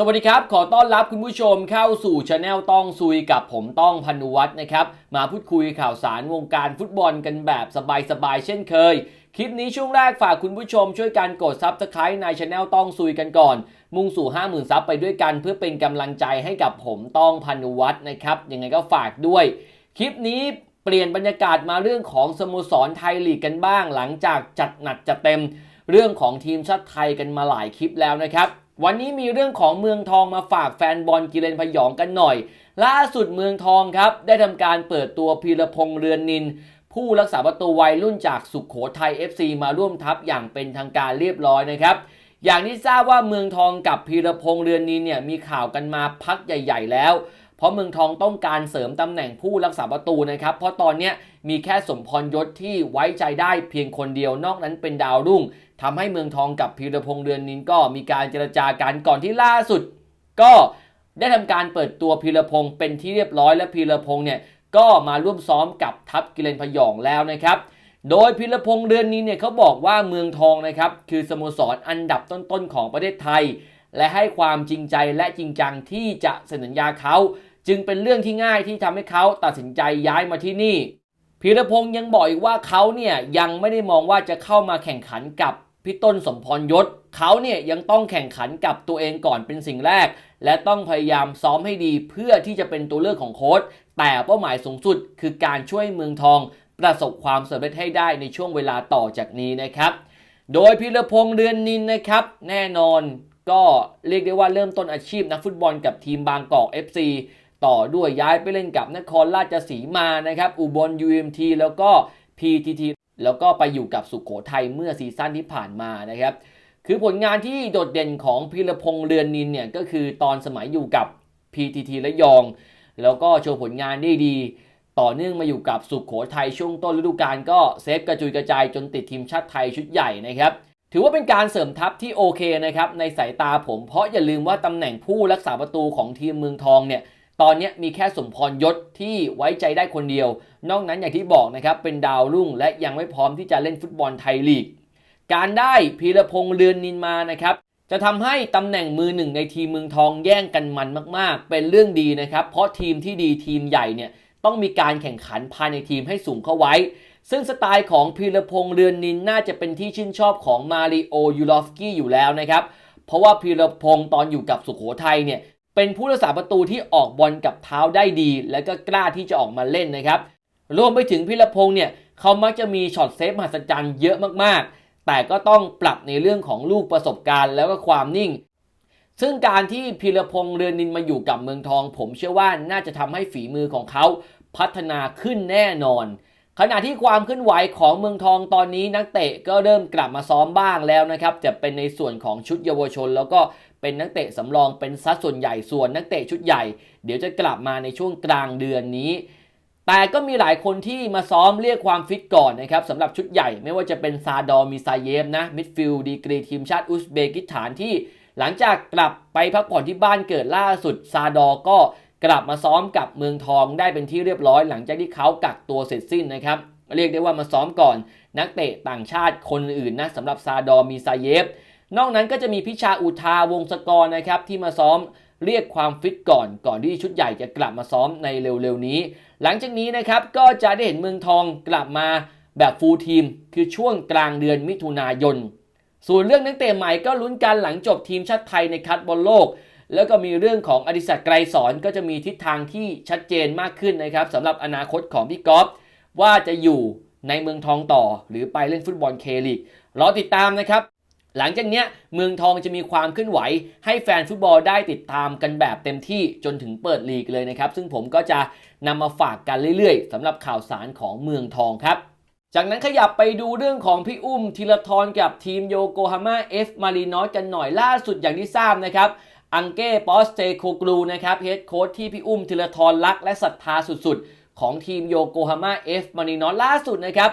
สวัสดีครับ ขอต้อนรับคุณผู้ชมเข้าสู่ช anel ต้องซุยกับผมต้องพันุวัฒน์นะครับ มาพูดคุยข่าวสารวงการฟุตบอลกันแบบสบายๆ เช่นเคย คลิปนี้ช่วงแรกฝากคุณผู้ชมช่วยกันกดซับสไคร b e ในช anel ต้องซุยกันก่อน มุ่งสู่ 50,000ซับไปด้วยกัน เพื่อเป็นกำลังใจให้กับผมต้องพันุวัฒน์นะครับยังไงก็ฝากด้วย คลิปนี้เปลี่ยนบรรยากาศมาเรื่องของสโมสรไทยลีกกันบ้าง หลังจากจัดหนักจัดเต็ม เรื่องของทีมชาติไทยกันมาหลายคลิปแล้วนะครับ วันนี้มีเรื่องของเมืองทองมาฝากแฟนบอลกิเลนพยองกันหน่อย ล่าสุดเมืองทองครับ ได้ทำการเปิดตัวพีรพงษ์เรือนนิน ผู้รักษาประตูวัยรุ่นจากสุขโขทัย FC มาร่วมทัพอย่างเป็นทางการเรียบร้อยนะครับ อย่างที่ทราบว่าเมืองทองกับพีรพงษ์เรือนนินเนี่ยมีข่าวกันมาพักใหญ่ ๆ แล้ว เพราะเมืองทองต้องการเสริมตำแหน่งผู้รักษาประตูนะครับ เพราะตอนนี้มีแค่สมพรยศที่ไว้ใจได้เพียงคนเดียวนอกนั้นเป็นดาวรุ่งทำให้เมืองทองกับพีรพงษ์เรือนนินก็มีการเจรจากันก่อนที่ล่าสุด ก็ได้ทำการเปิดตัวพีรพงษ์เป็นที่เรียบร้อยและพีรพงษ์เนี่ยก็มาร่วมซ้อมกับทัพกิเลนพยองแล้วนะครับ โดยพีรพงษ์เรือนนินเนี่ยเขาบอกว่าเมืองทองนะครับคือสโมสรอันดับต้นๆของประเทศไทย และให้ความจริงใจและจริงจังที่จะเซ็นสัญญาเขา จึงเป็นเรื่องที่ง่ายที่ทำให้เขาตัดสินใจย้ายมาที่นี่พีรพงษ์ยังบอกอีกว่าเขาเนี่ยยังไม่ได้มองว่าจะเข้ามาแข่งขันกับพี่ต้นสมพรยศเขาเนี่ยยังต้องแข่งขันกับตัวเองก่อนเป็นสิ่งแรก และต้องพยายามซ้อมให้ดีเพื่อที่จะเป็นตัวเลือกของโค้ชแต่เป้าหมายสูงสุดคือการช่วยเมืองทอง ประสบความสำเร็จให้ได้ในช่วงเวลาต่อจากนี้นะครับ โดยพีรพงษ์เรือนนินนะครับ แน่นอนก็เรียกได้ว่าเริ่มต้นอาชีพนักฟุตบอลกับทีมบางกอก FC ต่อด้วยย้ายไปเล่นกับนครราชสีมานะครับอุบล UMT แล้วก็ PTT แล้วก็ไปอยู่กับสุขโขทัยเมื่อซีซั่นที่ผ่านมานะครับ คือผลงานที่โดดเด่นของพีรพงษ์เรือนนินเนี่ยก็คือตอนสมัยอยู่กับ PTT และยอง แล้วก็โชว์ผลงานได้ดี ต่อเนื่องมาอยู่กับสุขโขทัยช่วงต้นฤดูกาลก็เซฟกระจุยกระจายจนติดทีมชาติไทยชุดใหญ่นะครับถือว่าเป็นการเสริมทัพที่โอเคนะครับในสายตาผมเพราะอย่าลืมว่าตำแหน่งผู้รักษาประตูของทีมเมืองทองเนี่ย ตอนนี้มีแค่สมพรยศที่ไว้ใจได้คนเดียว นอกนั้นอย่างที่บอกนะครับเป็นดาวรุ่งและยังไม่พร้อมที่จะเล่นฟุตบอลไทยลีก การได้พีรพงษ์เรือนนินมานะครับจะทำให้ตำแหน่งมือหนึ่งในทีมเมืองทองแย่งกันมันมาก ๆ เป็นเรื่องดีนะครับ เพราะทีมที่ดีทีมใหญ่เนี่ยต้องมีการแข่งขันภายในทีมให้สูงเข้าไว้ ซึ่งสไตล์ของพีรพงษ์เรือนนินน่าจะเป็นที่ชื่นชอบของมาริโอยูรอฟสกี้อยู่แล้วนะครับ เพราะว่าพีรพงษ์ตอนอยู่กับสุโขทัยเนี่ย เป็นผู้รักษาประตูที่ออกบอลกับเท้าได้ดี และก็กล้าที่จะออกมาเล่นนะครับ รวมไปถึงพีรพงษ์เนี่ยเขามักจะมีช็อตเซฟมหัศจรรย์เยอะมากๆ แต่ก็ต้องปรับในเรื่องของลูกประสบการณ์ แล้วก็ความนิ่ง ซึ่งการที่พีรพงษ์เรือนนินมาอยู่กับเมืองทอง ผมเชื่อว่าน่าจะทำให้ฝีมือของเขาพัฒนาขึ้นแน่นอน ขณะที่ความเคลื่อนไหวของเมืองทองตอนนี้นักเตะก็เริ่มกลับมาซ้อมบ้างแล้วนะครับ จะเป็นในส่วนของชุดเยาวชน แล้วก็ เป็นนักเตะสำรองเป็นซัดส่วนใหญ่ส่วนนักเตะชุดใหญ่ เดี๋ยวจะกลับมาในช่วงกลางเดือนนี้ แต่ก็มีหลายคนที่มาซ้อมเรียกความฟิตก่อนนะครับสำหรับชุดใหญ่ไม่ว่าจะเป็นซาดอมิซาเยฟนะมิดฟิลด์ดีกรีทีมชาติอุซเบกิสถานที่ หลังจากกลับไปพักผ่อนที่บ้านเกิดล่าสุดซาดอก็กลับมาซ้อมกับเมืองทองได้เป็นที่เรียบร้อย หลังจากที่เขากักตัวเสร็จสิ้นนะครับเรียกได้ว่ามาซ้อมก่อน นักเตะต่างชาติคนอื่นนะสำหรับซาดอมิซาเยฟ นอกนั้นก็จะมีพิชาอุทาวงศกรนะครับที่มาซ้อมเรียกความฟิตก่อนก่อนที่ชุดใหญ่จะกลับมาซ้อมในเร็วๆนี้ หลังจากนี้นะครับก็จะได้เห็นเมืองทองกลับมาแบบฟูลทีม คือช่วงกลางเดือนมิถุนายน ส่วนเรื่องนักเตะใหม่ก็ลุ้นกันหลังจบทีมชาติไทยในคัดบอลโลก แล้วก็มีเรื่องของอดิศักดิ์ไกรสอนก็จะมีทิศทางที่ชัดเจนมากขึ้นนะครับสำหรับอนาคตของพี่ก๊อฟว่าจะอยู่ในเมืองทองต่อ หรือไปเล่นฟุตบอลเคลีกรอติดตามนะครับ หลังจากนี้เมืองทองจะมีความเคลื่อนไหว ให้แฟนฟุตบอลได้ติดตามกันแบบเต็มที่จนถึงเปิดลีกเลยนะครับ ซึ่งผมก็จะนำมาฝากกันเรื่อยๆสำหรับข่าวสารของเมืองทองครับจากนั้นขยับไปดูเรื่องของพี่อุ้มธีรทรกับทีมโยโกฮาม่าเอฟมารีนอสกันหน่อยล่าสุดอย่างที่ทราบนะครับอังเก้ปอสเตโคกลูนะครับเฮดโค้ชที่พี่อุ้มธีรทรรักและศรัทธาสุดๆ ของทีมโยโกฮาม่าเอฟมารีนอสล่าสุดนะครับ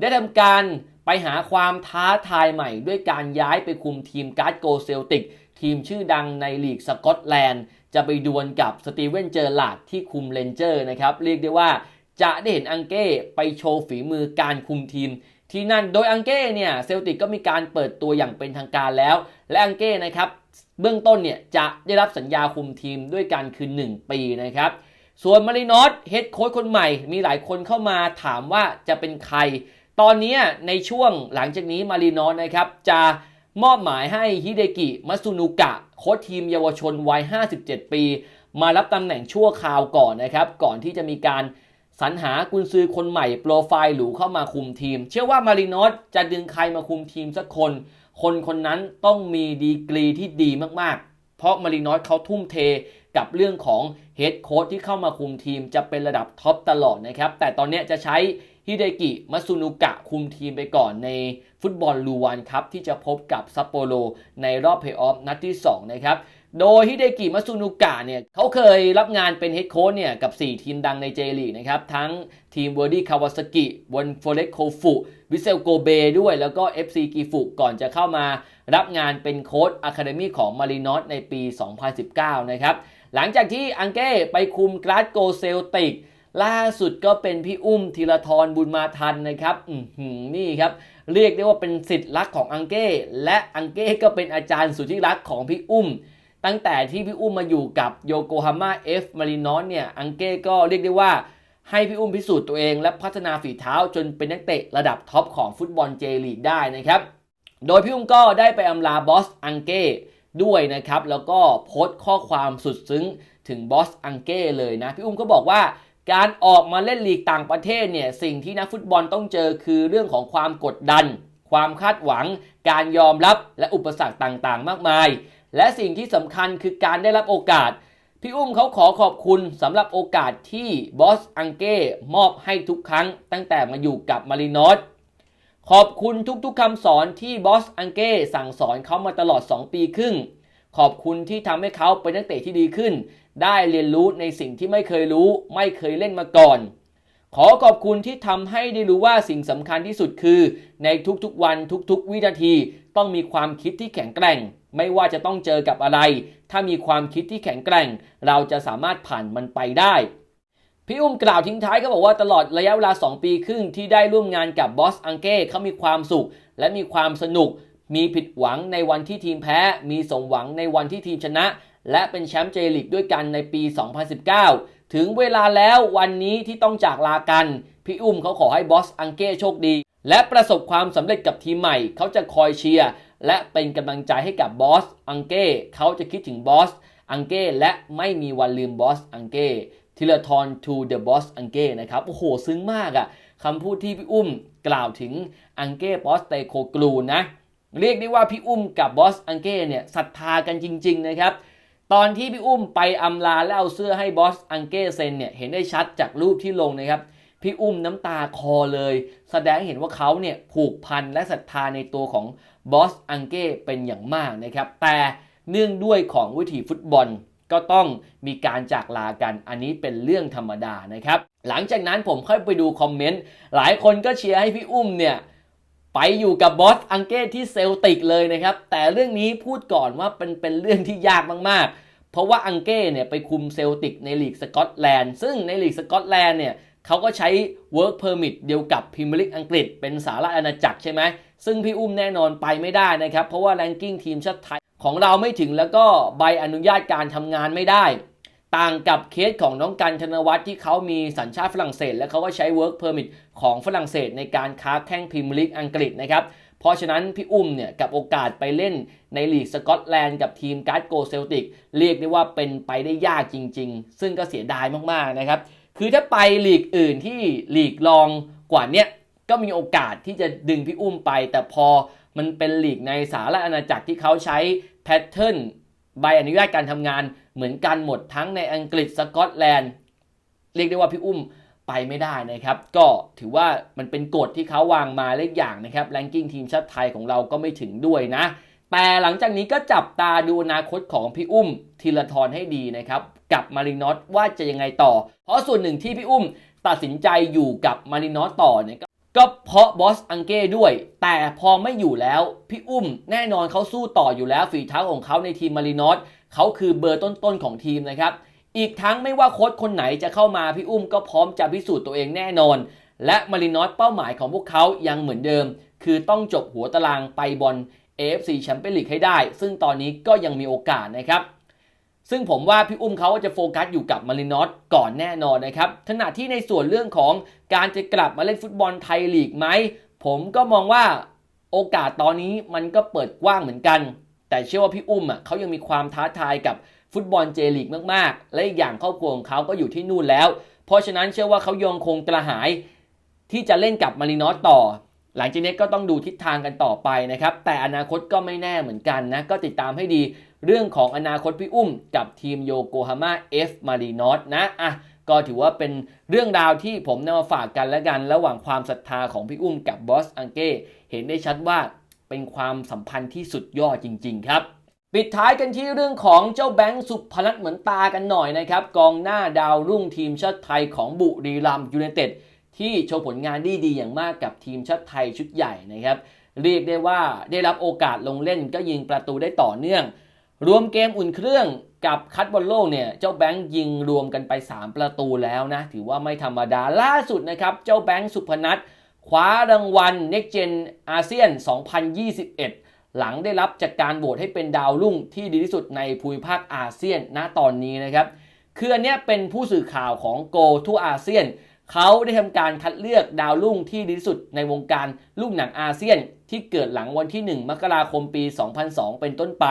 ได้ทำการ ไปหาความท้าทายใหม่ด้วยการย้ายไปคุมทีมการ์ดโกเซลติก ทีมชื่อดังในลีกสกอตแลนด์ จะไปดวลกับสตีเวนเจอร์ลาดที่คุมเลนเจอร์นะครับ เรียกได้ว่าจะได้เห็นอังเก้ไปโชว์ฝีมือการคุมทีม ที่นั่นโดยอังเก้เนี่ยเซลติกก็มีการเปิดตัวอย่างเป็นทางการแล้ว และอังเก้นะครับเบื้องต้นเนี่ยจะได้รับสัญญาคุมทีมด้วยกันคือ 1 ปีนะครับส่วนมารินอสเฮดโค้ชคนใหม่มีหลายคนเข้ามาถามว่าจะเป็นใคร ตอนนี้ในช่วงหลังจากนี้มารินอสนะครับจะมอบหมายให้ฮิเดกิมัสุนุกะโค้ชทีมเยาวชนวัย 57 ปี มารับตำแหน่งชั่วคราวก่อนนะครับ ก่อนที่จะมีการสรรหากุนซือคนใหม่โปรไฟล์หรูเข้ามาคุมทีม เชื่อว่ามารินอสจะดึงใครมาคุมทีมสักคน คนคนนั้นต้องมีดีกรีที่ดีมากๆ เพราะมารินอสเขาทุ่มเทกับเรื่องของเฮดโค้ชที่เข้ามาคุมทีมจะเป็นระดับท็อปตลอดนะครับ แต่ตอนนี้จะใช้ ฮิเดกิมัตสุนุกะคุมทีมไปก่อนในฟุตบอลลูวานครับที่จะพบกับซัปโปโรในรอบเพย์ออฟนัดที่ 2 นะครับ โดยฮิเดกิมัตสุนุกะเนี่ยเขาเคยรับงานเป็นเฮดโค้ชเนี่ยกับ 4 ทีมดังในเจลีกนะครับ ทั้งทีมเวอร์ดี้คาวาซากิบนโฟเรสโคฟุวิเซลโกเบด้วยแล้วก็ FC กีฟุก่อนจะเข้ามารับงานเป็นโค้ชอะคาเดมีของมารินอสในปี 2019 นะครับ หลังจากที่อังเก้ไปคุมกราสโกเซลติก ล่าสุดก็เป็นพี่อุ้มธีรทรบุญมาทันนะครับอืนี่ครับ เรียกได้ว่าเป็นสิทธิ์รักของอังเก้ และอังเก้ก็เป็นอาจารย์สุดที่รักของพี่อุ้ม ตั้งแต่ที่พี่อุ้มมาอยู่กับโยโกฮาม่าเอฟมารินอสเนี่ยอังเก้ก็เรียกได้ว่าให้พี่อุ้มพิสูจน์ตัวเองและพัฒนาฝีเท้าจนเป็นนักเตะระดับท็อปของฟุตบอลเจลีกได้นะครับ โดยพี่อุ้มก็ได้ไปอำลาบอสอังเก้ด้วยนะครับ แล้วก็โพสต์ข้อความสุดซึ้งถึงบอสอังเก้เลยนะ พี่อุ้มก็บอกว่า การออกมาเล่นลีกต่างประเทศเนี่ยสิ่งที่นักฟุตบอลต้องเจอคือเรื่องของความกดดัน ความคาดหวัง การยอมรับและอุปสรรคต่างๆ มากมาย และสิ่งที่สำคัญคือการได้รับโอกาส พี่อุ้มเขาขอขอบคุณสำหรับโอกาสที่บอสอังเก้มอบให้ทุกครั้ง ตั้งแต่มาอยู่กับมารินอสขอบคุณทุกๆคำสอนที่บอสอังเก้สั่งสอนเขามาตลอด 2 ปีครึ่ง ขอบคุณที่ทำให้เขาเป็นนักเตะที่ดีขึ้น ได้เรียนรู้ในสิ่งที่ไม่เคยรู้ ไม่เคยเล่นมาก่อน ขอขอบคุณที่ทำให้ได้รู้ว่าสิ่งสำคัญที่สุดคือ ในทุกๆวันทุกๆ วินาที ต้องมีความคิดที่แข็งแกร่ง ไม่ว่าจะต้องเจอกับอะไร ถ้ามีความคิดที่แข็งแกร่ง เราจะสามารถผ่านมันไปได้พี่อุ้มกล่าวทิ้งท้ายก็บอกว่าตลอดระยะเวลา 2 ปีครึ่งที่ได้ร่วมงานกับบอสอังเก้เขามีความสุข และมีความสนุก มีผิดหวังในวันที่ทีมแพ้ มีสมหวังในวันที่ทีมชนะ และเป็นแชมป์เจลีกด้วยกันในปี 2019 ถึงเวลาแล้ววันนี้ที่ต้องจากลากัน พี่อุ้มเขาขอให้บอสอังเก้โชคดี และประสบความสำเร็จกับทีมใหม่ เขาจะคอยเชียร์และเป็นกำลังใจให้กับบอสอังเก้เขาจะคิดถึงบอสอังเก้และไม่มีวันลืมบอสอังเก้ทิลทอน to the boss อังเก้นะครับ โอ้โห ซึ้งมากอะ่ะคำพูดที่พี่อุ้มกล่าวถึงอังเก้บอสเตโคกลูนะ เรียกได้ว่าพี่อุ้มกับบอสอังเก้เนี่ยศรัทธากันจริง ๆ นะครับ ตอนที่พี่อุ้มไปอำลาแล้วเอาเสื้อให้บอสอังเก้เซ็นเนี่ยเห็นได้ชัดจากรูปที่ลงนะครับพี่อุ้มน้ำตาคอเลย แสดงเห็นว่าเขาเนี่ยผูกพันและศรัทธาในตัวของบอสอังเก้เป็นอย่างมากนะครับ แต่เนื่องด้วยของวิถีฟุตบอลก็ต้องมีการจากลากัน อันนี้เป็นเรื่องธรรมดานะครับ หลังจากนั้นผมค่อยไปดูคอมเมนต์ หลายคนก็เชียร์ให้พี่อุ้มเนี่ย ไปอยู่กับบอสอังเก้ที่เซลติกเลยนะครับ แต่เรื่องนี้พูดก่อนว่าเป็นเป็นเรื่องที่ยากมากๆ เพราะว่าอังเก้เนี่ยไปคุมเซลติกในลีกสกอตแลนด์ซึ่งในลีกสกอตแลนด์เนี่ยเขาก็ใช้ work permit เดียวกับพรีเมียร์ลีกอังกฤษ เป็นสาระอาณาจักรใช่ไหม ซึ่งพี่อุ้มแน่นอนไปไม่ได้นะครับ เพราะว่าแรงกิ้งทีมชาติไทยของเราไม่ถึงแล้วก็ใบอนุญาตการทำงานไม่ได้ ต่างกับเคสของน้องกันธนวัฒน์ที่เขามีสัญชาติฝรั่งเศส และเขาก็ใช้ work permit ของฝรั่งเศสในการค้าแข่งพรีเมียร์ลีกอังกฤษนะครับเพราะฉะนั้นพี่อุ้มเนี่ยกับโอกาสไปเล่นในลีกสกอตแลนด์กับทีมการ์ดโกเซลติกเรียกได้ว่าเป็นไปได้ยากจริง ๆ ซึ่งก็เสียดายมากๆนะครับคือถ้าไปลีกอื่นที่ลีกรองกว่าเนี้ยก็มีโอกาสที่จะดึงพี่อุ้มไป แต่พอมันเป็นลีกในสหรัฐอาณาจักรที่เขาใช้แพทเทิร์นใบอนุญาตการทำงาน เหมือนกันหมดทั้งในอังกฤษสกอตแลนด์เรียกได้ว่าพี่อุ้มไปไม่ได้นะครับ ก็ถือว่ามันเป็นกฎที่เขาวางมาเล็กอย่างนะครับแรงกิ้งทีมชาติไทยของเราก็ไม่ถึงด้วยนะ แต่หลังจากนี้ก็จับตาดูอนาคตของพี่อุ้มธีรทรให้ดีนะครับ กับมารินอสว่าจะยังไงต่อ เพราะส่วนหนึ่งที่พี่อุ้มตัดสินใจอยู่กับมารินอสต่อเนี่ยก็เพราะบอสอังเก้ด้วย แต่พอไม่อยู่แล้ว พี่อุ้มแน่นอนเขาสู้ต่ออยู่แล้วฝีเท้าของเขาในทีมมารินอส เขาคือเบอร์ต้นๆของทีมนะครับ อีกทั้งไม่ว่าโค้ชคนไหนจะเข้ามาพี่อุ้มก็พร้อมจะพิสูจน์ตัวเองแน่นอน และมารินอสเป้าหมายของพวกเขายังเหมือนเดิม คือต้องจบหัวตารางไปบอล AFC แชมเปี้ยนลีกให้ได้ ซึ่งตอนนี้ก็ยังมีโอกาสนะครับซึ่งผมว่าพี่อุ้มเขาจะโฟกัสอยู่กับมารินอสก่อนแน่นอนนะครับ ขณะที่ในส่วนเรื่องของการจะกลับมาเล่นฟุตบอลไทยลีกไหม ผมก็มองว่าโอกาสตอนนี้มันก็เปิดกว้างเหมือนกัน แต่เชื่อว่าพี่อุ้มอะเขายังมีความท้าทายกับฟุตบอลเจลีกมากๆ และอีกอย่างครอบครัวของเขาก็อยู่ที่นู่นแล้ว เพราะฉะนั้นเชื่อว่าเขายังคงกระหายที่จะเล่นกับมารินอสต่อ หลังจากนี้ก็ต้องดูทิศทางกันต่อไปนะครับ แต่อนาคตก็ไม่แน่เหมือนกันนะ ก็ติดตามให้ดีเรื่องของอนาคตพี่อุ้ม กับทีมโยโกฮาม่าเอฟมารีนอสนะอะก็ถือว่าเป็นเรื่องราวที่ผมนำมาฝากกันแล้วกัน ระหว่างความศรัทธาของพี่อุ้มกับบอสอังเก้เห็นได้ชัดว่า เป็นความสัมพันธ์ที่สุดยอดจริง ๆ ครับ ปิดท้ายกันที่เรื่องของเจ้าแบงค์สุพนัทเหมือนตากันหน่อยนะครับ กองหน้าดาวรุ่งทีมชาติไทยของบุรีรัมย์ยูไนเต็ดที่โชว์ผลงานได้ดีอย่างมากกับทีมชาติไทยชุดใหญ่นะครับ เรียกได้ว่าได้รับโอกาสลงเล่นก็ยิงประตูได้ต่อเนื่อง รวมเกมอุ่นเครื่องกับคัดบอลโลกเนี่ยเจ้าแบงค์ยิงรวมกันไป 3 ประตูแล้วนะ ถือว่าไม่ธรรมดาล่าสุดนะครับ เจ้าแบงค์สุพนัท คว้ารางวัล Next Gen อาเซียน 2021 หลังได้รับจากการโหวตให้เป็นดาวรุ่งที่ดีที่สุดในภูมิภาคอาเซียนณตอนนี้นะครับคืออันเนี้ยเป็นผู้สื่อข่าวของโกทั่วอาเซียน เขาได้ทำการคัดเลือกดาวรุ่งที่ดีที่สุดในวงการลูกหนังอาเซียน ที่เกิดหลังวันที่ 1 มกราคมปี 2002 เป็นต้นไป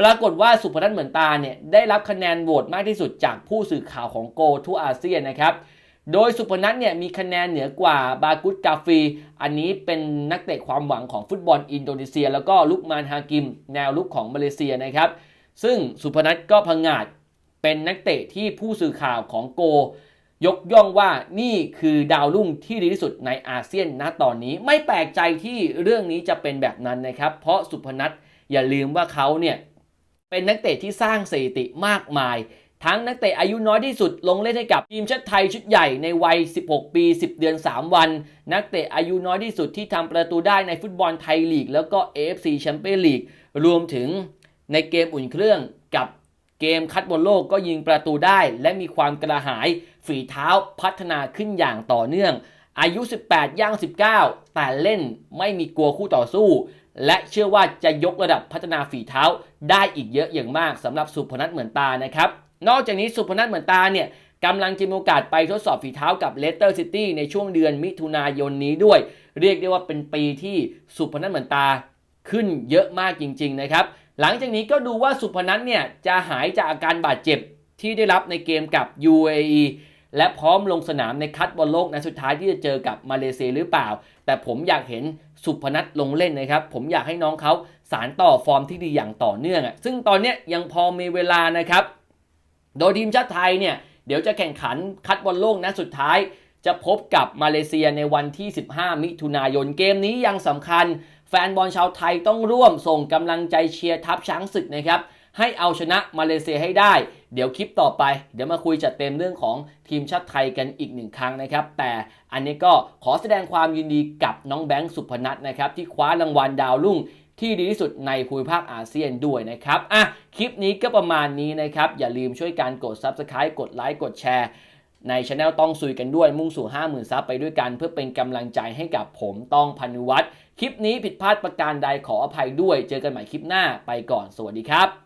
ปรากฏว่าสุพนัทเหมือนตาเนี่ยได้รับคะแนนโหวตมากที่สุดจากผู้สื่อข่าวของโกทั่วอาเซียนนะครับ โดยสุพนัทเนี่ยมีคะแนนเหนือกว่าบากุตกาฟี อันนี้เป็นนักเตะความหวังของฟุตบอลอินโดนีเซีย แล้วก็ลุกมานฮากิม แนวลุกของมาเลเซียนะครับ ซึ่งสุพนัทก็พังงาดเป็นนักเตะที่ผู้สื่อข่าวของโก ยกย่องว่านี่คือดาวรุ่งที่ดีที่สุดในอาเซียนณตอนนี้ไม่แปลกใจที่เรื่องนี้จะเป็นแบบนั้นนะครับ เพราะสุพนัทอย่าลืมว่าเขาเนี่ยเป็นนักเตะที่สร้างสถิติมากมาย ทั้งนักเตะอายุน้อยที่สุดลงเล่นให้กับทีมชาติไทยชุดใหญ่ในวัย 16 ปี 10 เดือน 3 วัน นักเตะอายุน้อยที่สุดที่ทำประตูได้ในฟุตบอลไทยลีก แล้วก็ AFC แชมเปี้ยนลีก รวมถึงในเกมอุ่นเครื่องกับเกมคัดบอลโลกก็ยิงประตูได้ และมีความกระหายฝีเท้าพัฒนาขึ้นอย่างต่อเนื่อง อายุ 18 ย่าง 19 แต่เล่นไม่มีกลัวคู่ต่อสู้ และเชื่อว่าจะยกระดับพัฒนาฝีเท้าได้อีกเยอะอย่างมากสำหรับสุพนัทเหมือนตานะครับ นอกจากนี้สุพนัทเหมือนตาเนี่ยกำลังจะมีโอกาสไปทดสอบฝีเท้ากับเลสเตอร์ซิตี้ในช่วงเดือนมิถุนายนนี้ด้วย เรียกได้ว่าเป็นปีที่สุพนัทเหมือนตาขึ้นเยอะมากจริง ๆ นะครับ หลังจากนี้ก็ดูว่าสุพนัทเนี่ยจะหายจากอาการบาดเจ็บที่ได้รับในเกมกับ UAE และพร้อมลงสนามในคัดบอลโลกนัดสุดท้ายที่จะเจอกับมาเลเซียหรือเปล่า แต่ผมอยากเห็นสุพนัทลงเล่นนะครับ ผมอยากให้น้องเขาสารต่อฟอร์มที่ดีอย่างต่อเนื่องอะซึ่งตอนนี้ยังพอมีเวลานะครับ โดยทีมชาติไทยเนี่ยเดี๋ยวจะแข่งขันคัดบอลโลกนัดสุดท้าย จะพบกับมาเลเซียในวันที่ 15 มิถุนายนเกมนี้ยังสำคัญ แฟนบอลชาวไทยต้องร่วมส่งกำลังใจเชียร์ทัพช้างศึกนะครับให้เอาชนะมาเลเซียให้ได้ เดี๋ยวคลิปต่อไป เดี๋ยวมาคุยจัดเต็มเรื่องของทีมชาติไทยกันอีกหนึ่งครั้งนะครับ แต่อันนี้ก็ขอแสดงความยินดีกับน้องแบงค์สุพนัทนะครับ ที่คว้ารางวัลดาวรุ่ง ที่ดีที่สุดในภูมิภาคอาเซียนด้วยนะครับอะคลิปนี้ก็ประมาณนี้นะครับ อย่าลืมช่วยการกด Subscribe กดไลค์กดแชร์ในช anel ต้องซุยกันด้วยมุ่งสู่ 50,000 ซับไปด้วยกัน เพื่อเป็นกำลังใจให้กับผมต้องพันุวัตรคลิปนี้ผิดพลาดประการใดขออภัยด้วย เจอกันใหม่คลิปหน้าไปก่อนสวัสดีครับ